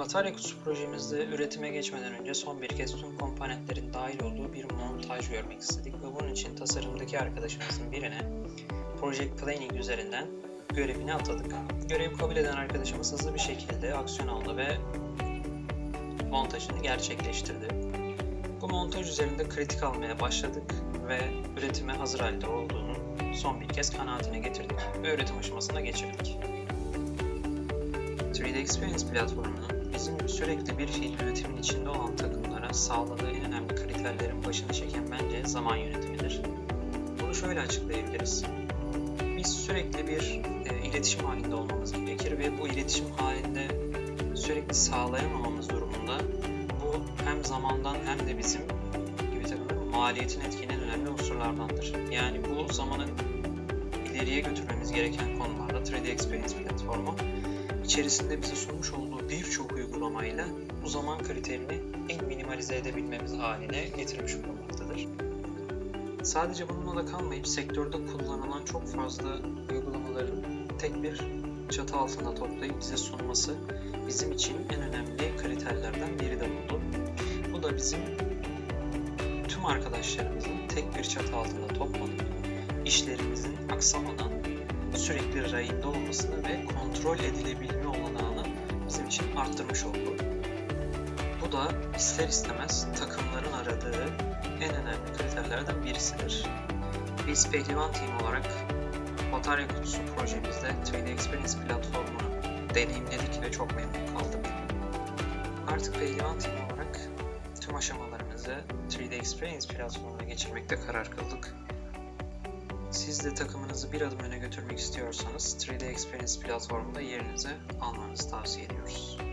Batarya kutusu projemizde üretime geçmeden önce son bir kez tüm komponentlerin dahil olduğu bir montaj görmek istedik ve bunun için tasarımdaki arkadaşımızın birine Project Planning üzerinden görevini atadık. Görev kabul eden arkadaşımız hızlı bir şekilde aksiyon aldı ve montajını gerçekleştirdi. Bu montaj üzerinde kritik almaya başladık ve üretime hazır halde olduğunu son bir kez kanaatine getirdik ve üretim aşamasına geçirdik. 3D Experience platformunun bizim sürekli bir fiil üretimin içinde olan takımlara sağladığı en önemli kriterlerin başını çeken bence zaman yönetimidir. Bunu şöyle açıklayabiliriz. Biz sürekli bir e, iletişim halinde olmamız gerekir ve bu iletişim halinde sürekli sağlayamamamız durumunda bu hem zamandan hem de bizim gibi takımların maliyetini etkileyen önemli unsurlardandır. Yani bu zamanı ileriye götürmemiz gereken konularda 3D Experience platformu içerisinde bize sunmuş olduğu birçok uygulamayla bu zaman kriterini en minimalize edebilmemiz haline getirmiş bulunmaktadır. Sadece bununla da kalmayıp sektörde kullanılan çok fazla uygulamaların tek bir çatı altında toplayıp bize sunması bizim için en önemli kriterlerden biri de oldu. Bu da bizim tüm arkadaşlarımızın tek bir çatı altında toplanıp işlerimizin aksamadan sürekli rayında olmasını ve kontrol edilebilme olanağını bizim için arttırmış oldu. Bu da ister istemez takımların aradığı en önemli kriterlerden birisidir. Biz Pehlivan Team olarak batarya kutusu projemizde 3D Experience platformunu deneyimledik ve çok memnun kaldık. Artık Pehlivan Team olarak tüm aşamalarımızı 3D Experience platformuna geçirmekte karar kıldık. Siz de takımınızı bir adım öne götürmek istiyorsanız 3D Experience platformunda yerinizi almanızı tavsiye ediyoruz.